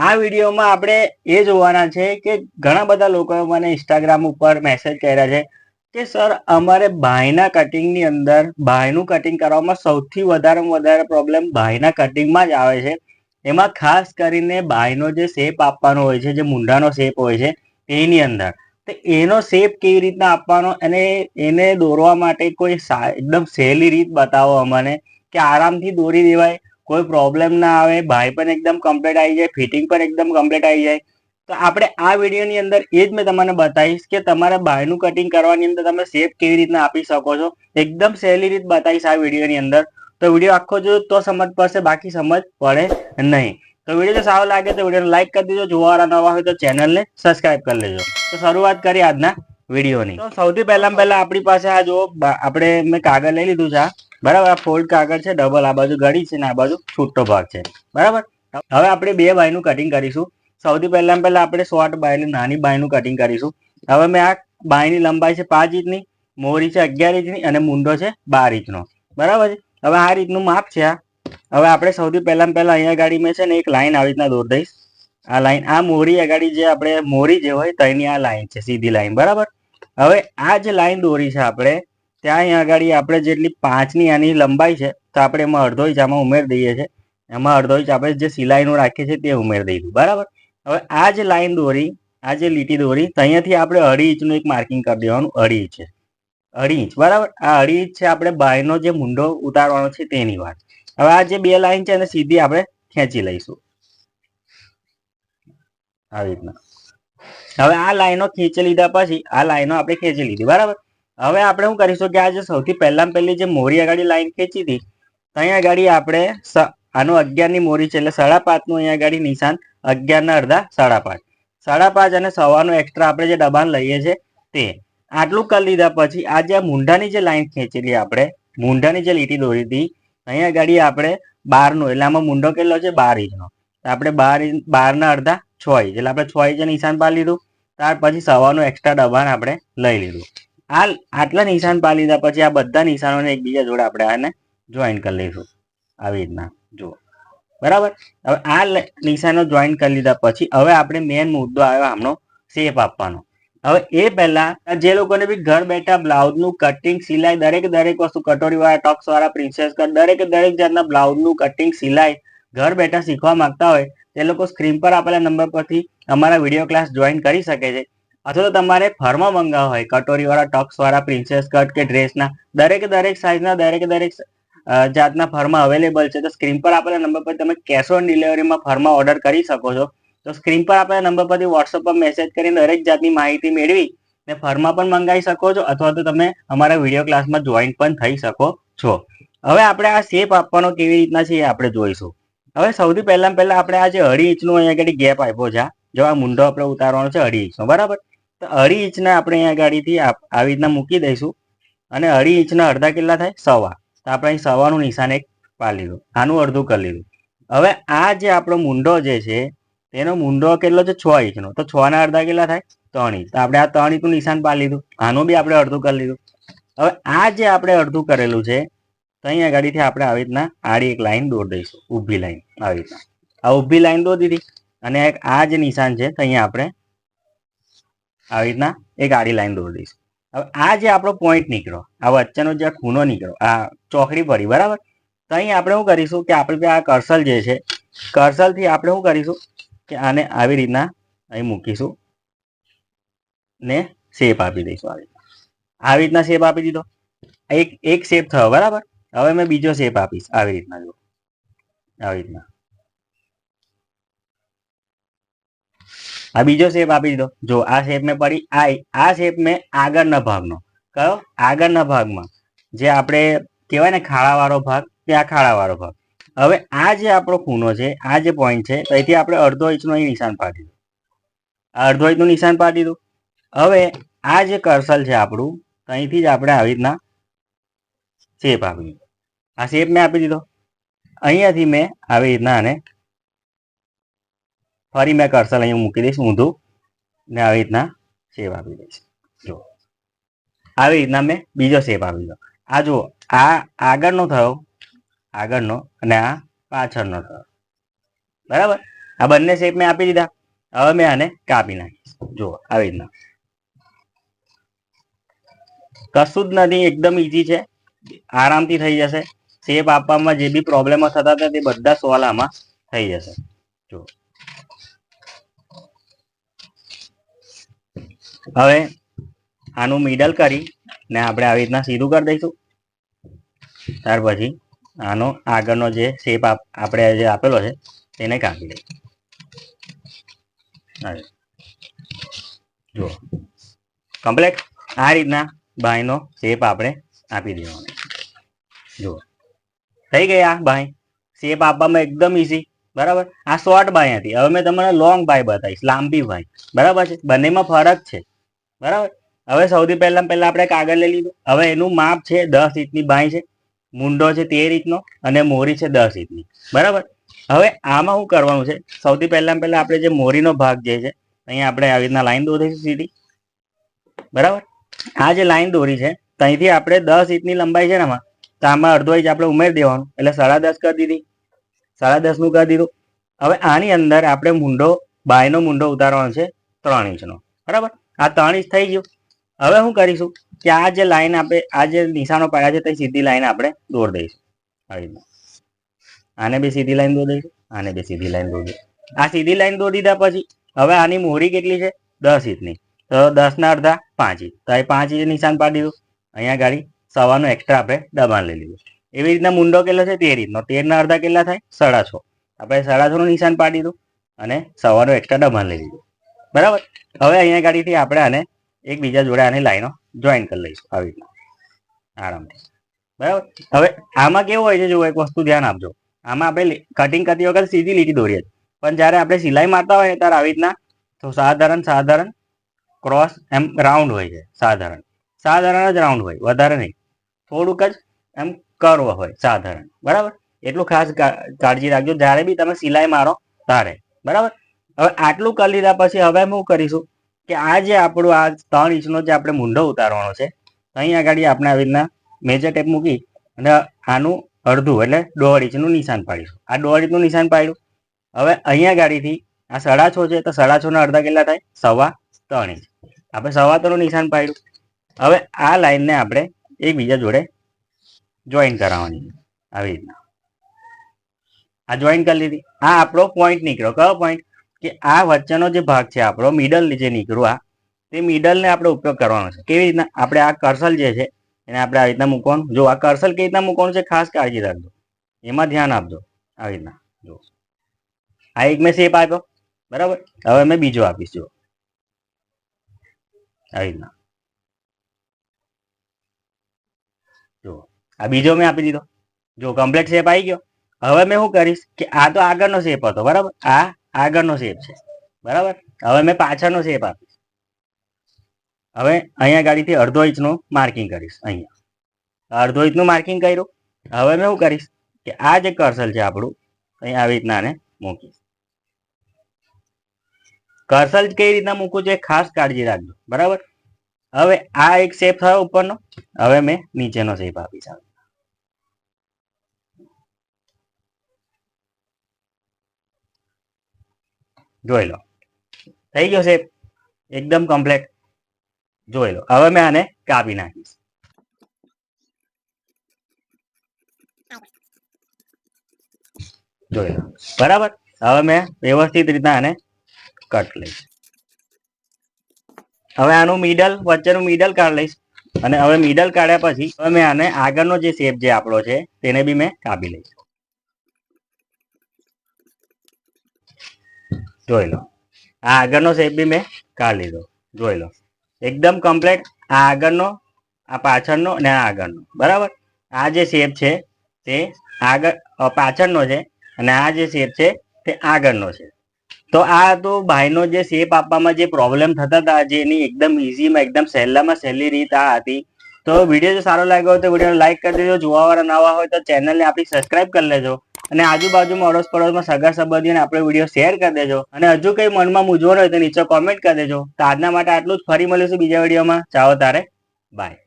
આ વિડીયોમાં આપણે એ જોવાના છે કે ઘણા બધા લોકોએ મને ઇન્સ્ટાગ્રામ ઉપર મેસેજ કર્યા છે કે સર અમારે ભાઈના કટિંગની અંદર ભાઈનું કટિંગ કરવામાં સૌથી વધારેમાં વધારે પ્રોબ્લેમ ભાઈના કટિંગમાં જ આવે છે. એમાં ખાસ કરીને ભાઈનો જે શેપ આપવાનો હોય છે, જે મુંડાનો શેપ હોય છે, એની અંદર. તો એનો શેપ કેવી રીતના આપવાનો અને એને દોરવા માટે કોઈ એકદમ સહેલી રીત બતાવો અમને કે આરામથી દોરી દેવાય કોઈ પ્રોબ્લેમ ના આવે, ભાઈ પણ એકદમ કમ્પ્લીટ આવી જાય ફિટિંગ પણ એકદમ કમ્પ્લીટ આવી જાય. તો આપણે આ વિડીયોની અંદર એ જ મેં તમને બતાવીશ કે તમારા બાયનું કટિંગ કરવાની અંદર તમે શેપ કેવી રીતના આપી શકો છો. એકદમ સહેલી રીત બતાવીશ આ વિડીયોની અંદર. તો વીડિયો આખો જો તો સમજ પડશે, બાકી સમજ પડે નહીં. તો વીડિયો જો સારો લાગે તો વિડીયોને લાઈક કરી દેજો. જોવાવાળા નવા હોય તો ચેનલને સબસ્ક્રાઇબ કરી લેજો. તો શરૂઆત કરીએ આજના વિડીયોની તો સૌથી પહેલા પહેલા આપણી પાસે આ જો આપણે મેં કાગળ લઈ લીધું છે બરાબર, આ ફોલ્ડ કાગળ છે ડબલ આ બાજુ ગળી છે ને આ બાજુ છૂટો ભાગ છે. બરાબર? હવે આપણે બે બાયનું કટિંગ કરીશું. સૌથી પહેલા પહેલા આપણે શોર્ટ બાયની, નાની બાયનું કટિંગ કરીશું. હવે મેં આ બાયની લંબાઈ છે પાંચ ઇંચની, મોરી છે અગિયાર ઇંચની અને મુંડો છે બાર ઇંચનો. બરાબર છે? હવે આ રીતનું માપ છે આ. હવે આપણે સૌથી પહેલા પહેલા અહીંયા ગાડી મેં છે ને એક લાઈન આવી રીતના દોર દઈશ. આ લાઈન, આ મોરી અગાડી જે આપણે, મોરી જે હોય તો એની આ લાઈન છે, સીધી લાઈન. બરાબર? હવે આ જે લાઈન દોરી છે આપણે ત્યાં આગળ આપણે જેટલી પાંચની આની લંબાઈ છે, તો આપણે એમાં અડધો ઇંચ આમાં ઉમેરી દઈએ છીએ. એમાં અડધો ઇંચ આપણે જે સિલાઈનું રાખીએ છીએ તે ઉમેરી દઈશું બરાબર? હવે આ જે લાઈન દોરી, આ જે લીટી દોરી, તો અહીંયાથી આપણે અઢી ઇંચનું એક માર્કિંગ કરી દેવાનું, અઢી ઇંચ અઢી ઇંચ બરાબર? આ અઢી ઇંચ છે આપણે બાયનો જે મુંડો ઉતારવાનો છે તેની વાત. હવે આ જે બે લાઈન છે એને સીધી આપણે ખેંચી લઈશું. આવી રીતના. હવે આ લાઈનો ખેંચી લીધા પછી, આ લાઈનો આપણે ખેંચી લીધી. બરાબર? હવે આપણે શું કરીશું કે આ જે સૌથી પહેલામાં પહેલી જે મોરી આગળ લાઈન ખેંચી હતી ત્યાં આગળ આપણે આનું અગિયારની મોરી છે એટલે સાડા પાંચનું અહીંયા આગળ નિશાન અગિયારના અડધા સાડા પાંચ. સાડા પાંચ અને સવાનું એક્સ્ટ્રા આપણે જે દબાણ લઈએ છીએ તે. આટલું કરી લીધા પછી આ જે મૂંઢાની જે લાઈન ખેંચેલી આપણે, મૂંઢાની જે લીટી દોરી હતી, અહીંયા આગળ આપણે બારનું, એટલે આમાં મૂંઢો કેટલો છે? બાર ઇંચનો. આપણે બાર ઇંચ બારના અડધા છ ઇંચ, એટલે આપણે છ ઇંચ નિશાન પાડી લીધું. ત્યાર પછી સવાનું એક્સ્ટ્રા દબાણ આપણે લઈ લીધું. આ આટલા નિશાન પા લીધા પછી આ બધા નિશાનોને એકબીજા જોડે આપણે આને જોઈન કરી લઈશું. આવી રીતના, જુઓ. બરાબર? હવે આ નિશાનો જોઈન કરી લીધા પછી હવે આપણે મેઇન મુદ્દો આવ્યો આમનો શેપ આપવાનો. હવે એ પહેલા જે લોકોને બી ઘર બેઠા બ્લાઉઝનું કટિંગ સિલાઈ, દરેક દરેક વસ્તુ કટોરી વાળા ટોક્સ વાળા પ્રિન્સેસ કટ દરેક દરેક જાતના બ્લાઉઝનું કટિંગ સિલાઈ ઘર બેઠા શીખવા માંગતા હોય, તે લોકો સ્ક્રીન પર આપેલા નંબર પરથી અમારા વીડિયો ક્લાસ જોઈન કરી શકે છે. અથવા તો તમારે ફરમાં મંગાવવા હોય કટોરી વાળા ટોક્સ વાળા પ્રિન્સેસ કટ કે ડ્રેસના દરેક દરેક સાઇઝના દરેક દરેક જાતના ફરમાં અવેલેબલ છે. તો સ્ક્રીન પર આપેલા નંબર પર તમે કેશ ઓન ડિલિવરીમાં ફરમાં ઓર્ડર કરી શકો છો. તો સ્ક્રીન પર આપેલા નંબર પરથી વોટ્સઅપ પર મેસેજ કરીને દરેક જાતની માહિતી મેળવી ને ફરમાં પણ મંગાવી શકો છો, અથવા તો તમે અમારા વીડિયો ક્લાસમાં જોઈન પણ થઈ શકો છો. હવે આપણે આ શેપ આપવાનો કેવી રીતના છે એ આપણે જોઈશું. હવે સૌથી પહેલા પહેલા આપણે આ જે અઢી ઇંચનું અહીંયા આગળ ગેપ આપ્યો છે. જો આ મુંડો આપણે ઉતારવાનો છે અઢી ઇંચનો બરાબર? તો અઢી ઇંચના આપણે અહીંયા ગાડીથી આવી રીતના મૂકી દઈશું. અને અઢી ઇંચના અડધા કેટલા થાય સવા. તો આપણે અહીં સવાનું નિશાન એક પાડી લીધું. આનું અડધું કરી લીધું. હવે આ જે આપણો મુંડો જે છે, તેનો મુંડો કેટલો છે? છ ઇંચનો. તો છ ના અડધા કેટલા થાય ત્રણ ઇંચ. તો આપણે આ ત્રણ ઇંચનું નિશાન પાડી લીધું. આનું બી આપણે અડધું કરી લીધું. હવે આ જે આપણે અડધું કરેલું છે, તો અહીંયા ગાડીથી આપણે આવી રીતના આડી એક લાઈન દોર દઈશું. ઊભી લાઈન. આવી રીતના. આ ઊભી લાઈન દોરી દીધી. અને આ જે નિશાન છે, તો અહીંયા આપણે આવી રીતના એક આડી લાઈન દોરી દઈશું. હવે આ જે આપણો પોઈન્ટ નીકળ્યો, આ વચ્ચેનો જે ખૂણો નીકળ્યો, આ ચોકડી પડી, બરાબર? તો અહીં આપણે શું કરીશું કે આપણે આ કર્સલ જે છે કર્સલથી આપણે શું કરીશું કે આને આવી રીતના અહીં મૂકીશું ને શેપ આપી દઈશું આવી રીતના. આવી રીતના શેપ આપી દીધો. એક એક શેપ થયો, બરાબર? હવે મેં બીજો શેપ આપીશ. આવી રીતના જો આવી રીતના. આ બીજો શેપ આપી દીધો. જો આ શેપ મેં પડી આઈ, આ શેપ મેં આગળના ભાગનો. કયો? આગળના ભાગમાં. જે આપણે કહેવાય ને ખાડાવાળો ભાગ, તે આ ખાડાવાળો ભાગ. હવે આ જે આપણો ખૂણો છે, આ જે પોઈન્ટ છે, તો આપણે અડધો ઇંચનું અહીં નિશાન પાડી દીધું. આ અડધો ઇંચનું નિશાન પાડી દીધું. હવે આ જે કર્સલ છે આપણું, તો અહીંથી જ આપણે આવી રીતના શેપ આપી દીધો. આ શેપ મેં આપી દીધો. અહીંયાથી મેં આવી રીતના આને ફરી મેં કરસલ અહીંયા મૂકી દઈશ ઊંધું ને આવી રીતના શેપ આપી દઈશ. જો આવી રીતના મેં બીજો શેપ આપી દીધો. આ જુઓ, આ આગળનો થયો, આગળનો અને આ પાછળનો થયો. બરાબર? આ બંને શેપ મેં આપી દીધા. હવે મેં આને કાપી નાખીશ. જુઓ, આવી રીતના. કશું જ નથી, એકદમ ઈઝી છે. આરામથી થઈ જશે. શેપ આપવામાં જે બી પ્રોબ્લેમો થતા હતા તે બધા સોલ આમાં થઈ જશે. જુઓ. હવે આનું મિડલ કરી ને આપણે આવી રીતના સીધું કરી દઈશું. ત્યાર પછી આનો આગળનો જે શેપ આપણે જે આપેલો છે, તેને કાપી હવે જુઓ. કમ્પ્લેટ આ રીતના ભાઈનો શેપ આપણે આપી દેવાનો જુઓ. થઈ આ બાય. શેપ આપવામાં એકદમ ઈઝી બરાબર? આ શોર્ટ બાય હતી. હવે મેં તમને લોંગ બાય બતાવીશ. લાંબી બાય. બરાબર છે? બંનેમાં ફરક છે. બરાબર? હવે સૌથી પહેલા પહેલા આપણે કાગળ લઈ લીધું. હવે એનું માપ છે દસ ઇંચની બાઈ છે, મુંડો છે તેર ઇંચનો અને મોરી છે દસ ઇંચની. બરાબર? હવે આમાં શું કરવાનું છે? સૌથી પહેલા પહેલા આપણે જે મોરીનો ભાગ જે છે, અહીંયા આપણે આવી રીતના લાઈન દોરીશું સીધી. બરાબર? આ જે લાઈન દોરી છે, ત્યાંથી આપણે દસ ઇંચની લંબાઈ છે ને આમાં, તો આમાં અડધો ઇંચ આપણે ઉમેરી દેવાનું. એટલે સાડા દસ કરી દીધી. સાડા દસનું કરી દીધું. હવે આની અંદર આપણે મુંડો, બાયનો મુંડો ઉતારવાનો છે ત્રણ ઇંચનો. બરાબર? આ ત્રણ ઇંચ થઈ ગયું. હવે શું કરીશું કે આ જે લાઈન આપણે આ જે નિશાનો પાડ્યા છે, તે સીધી લાઈન આપણે દોર દઈશું. આવી આને બી સીધી લાઈન દોર દઈશું, આને બી સીધી લાઈન દોર આ સીધી લાઈન દોર દીધા પછી, હવે આની મોહરી કેટલી છે? દસ ઇંચની. તો દસના અડધા પાંચ ઇંચ. તો એ પાંચ ઇંચ નિશાન પાડી દીધું. અહીંયા ગાડી સવાનું એક્સ્ટ્રા આપણે દબાણ લઈ લીધું. એવી રીતના મુંડો કેટલો છે? તેર ઇંચનો. તેરના અડધા કેટલા થાય? સાડા છ. આપણે સાડા છનું નિશાન પાડી દીધું અને સવાનું એક્સ્ટ્રા દબાણ લઈ લીધું. બરાબર? હવે અહીંયા ગાડીથી આપણે આને એકબીજા જોડે આની લાઈનો જોઈન કરી લઈશું આવી રીતના. આરામથી. બરાબર? હવે આમાં કેવું હોય છે જો એક વસ્તુ ધ્યાન આપજો. આમાં આપણે કટિંગ કરતી વખત સીધી લીટી દોરીએ. પણ જ્યારે આપણે સિલાઈ મારતા હોય ત્યારે આવી રીતના તો સાધારણ સાધારણ ક્રોસ એમ રાઉન્ડ હોય છે, સાધારણ. સાધારણ જ રાઉન્ડ હોય, વધારે નહીં. થોડુંક જ એમ કર્વ હોય, સાધારણ. બરાબર? એટલું ખાસ કાળજી રાખજો. જ્યારે બી તમે સિલાઈ મારો તારે બરાબર? હવે આટલું કરી લીધા પછી હવે શું કરીશું કે આ જે આપણું આ ત્રણ ઇંચનો જે આપણે મુંડો ઉતારવાનો છે, અહીં આગળ આપણે આવી રીતના મેજર ટેપ મૂકી અને આનું અડધું એટલે દોઢ ઇંચનું નિશાન પાડીશું. આ દોઢ ઇંચનું નિશાન પાડ્યું. હવે અહીંયા ગાડીથી આ સાડા છ છે તો સાડા છ ના અડધા કેટલા થાય? સવા ત્રણ ઇંચ. આપણે સવા ત્રણનું નિશાન પાડ્યું. હવે આ લાઈનને આપણે એકબીજા જોડે જોઈન કરાવવાની આવી રીતના. આ જોઈન કરી લીધી. આ આપણો પોઈન્ટ નીકળ્યો. કયો પોઈન્ટ કે આ વચ્ચેનો જે ભાગ છે આપણો મિડલ જે નીકળ્યું આ, તે મિડલને આપણે ઉપયોગ કરવાનો છે. કેવી રીતના? આપણે આ કર્સલ જે છે, એને આપણે આવી રીતના મૂકવાનું. જો આ કર્સલ કેવી રીતના મૂકવાનું છે? ખાસ કાળજી રાખજો. એમાં ધ્યાન આપજો. આવી રીતના. જો આ એક મેં શેપ આપ્યો. બરાબર? હવે મેં બીજો આપીશ. જો આવી રીતના. જો આ બીજો મેં આપી દીધો. જો કમ્પ્લીટ શેપ આવી ગયો. હવે મેં શું કરીશ? કે આ તો આગળનો શેપ હતો. બરાબર? આ આગળનો શેપ છે. બરાબર? હવે મેં પાછળનો શેપ આપીશ. હવે અહીંયા ગાડીથી અડધો ઇંચનું માર્કિંગ કરીશ, અહીંયા. અડધો ઇંચનું માર્કિંગ કર્યું. હવે મેં શું કરીશ કે આ જે કર્સલ છે આપણું અહીંયા આવી રીતના આને મૂકીશ કર્સલ કઈ રીતના મૂકવું છે ખાસ કાળજી રાખજો. બરાબર? હવે આ એક શેપ થયો ઉપરનો. હવે મેં નીચેનો શેપ આપીશ. જોઈ લો થઈ ગયો છે. એકદમ કમ્પ્લેટ જોઈ લો હવે મેં આને કાપી નાખીશ. જોઈ લો બરાબર? હવે મેં વ્યવસ્થિત રીતના આને કટ લઈશ. હવે આનું મિડલ વચ્ચેનું મિડલ કાઢ લઈશ. અને હવે મિડલ કાઢ્યા પછી હવે મેં આને આગળનો જે શેપ જે આપણો છે, તેને બી મેં કાપી લઈશ. જોઈ લો. આ આગળનો શેપ બી મેં કાઢી લીધો. જોઈ લો. એકદમ કમ્પ્લેટ આ આગળનો, આ પાછળનો અને આ આગળનો. બરાબર? આ જે શેપ છે તે આગળ પાછળનો છે અને આ જે શેપ છે તે આગળનો છે. તો આ તો ભાઈનો જે શેપ આપવામાં જે પ્રોબ્લેમ થતા હતા, જેની એકદમ ઇઝીમાં એકદમ સહેલામાં સહેલી રીત આ હતી. તો વીડિયો જો સારો લાગ્યો હોય તો વિડીયોને લાઈક કરી દેજો. જોવાવાળા નવા હોય તો ચેનલને આપણી સબસ્ક્રાઇબ કરી લેજો. અને આજુબાજુમાં અડોસ પડોશમાં સગા સંબંધીઓને આપણે વીડિયો શેર કરી દેજો. અને હજુ કંઈ મનમાં મૂંઝવણ હોય તો નીચે કોમેન્ટ કરી દેજો. તો આજના માટે આટલું જ. ફરી મળીશું બીજા વિડીયોમાં ચાલો તારે. બાય